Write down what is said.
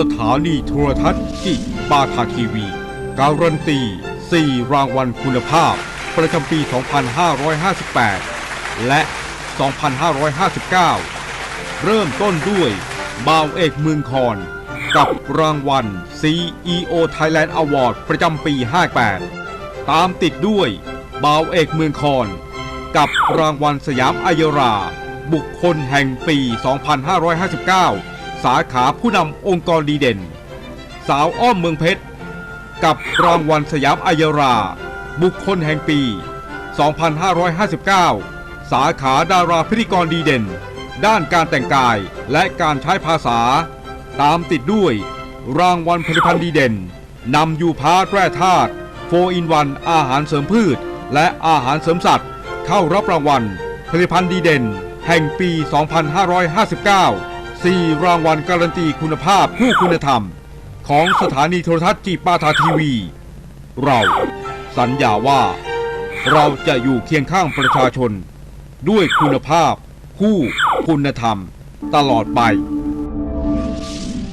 สถานีโทรทัศน์จิปาทาทีวี การันตี 4 รางวัลคุณภาพ ประจำปี 2558 และ 2559 เริ่มต้นด้วยบ่าวเอกเมืองคอน กับรางวัล CEO Thailand Award ประจำปี 58 ตามติดด้วยบ่าวเอกเมืองคอน กับรางวัลสยามอายรา บุคคลแห่งปี 2559 สาขาผู้นำองค์กรดีเด่น สาวอ้อมเมืองเพชร กับรางวัลสยามอายรา บุคคลแห่งปี 2559 สาขาดาราพิธีกรดีเด่น ด้านการแต่งกายและการใช้ภาษา ตามติดด้วย รางวัลผลิตภัณฑ์ดีเด่นนำยูพาแร่ธาตุโฟอินวันอาหารเสริมพืช และอาหารเสริมสัตว์ เข้ารับรางวัลผลิตภัณฑ์ดีเด่น แห่งปี 2559 4 รางวัลการันตีคุณภาพผู้คุณธรรม ของสถานีโทรทัศน์จีปาทาทีวี เราสัญญาว่า เราจะอยู่เคียงข้างประชาชน ด้วยคุณภาพ คู่คุณธรรม ตลอดไป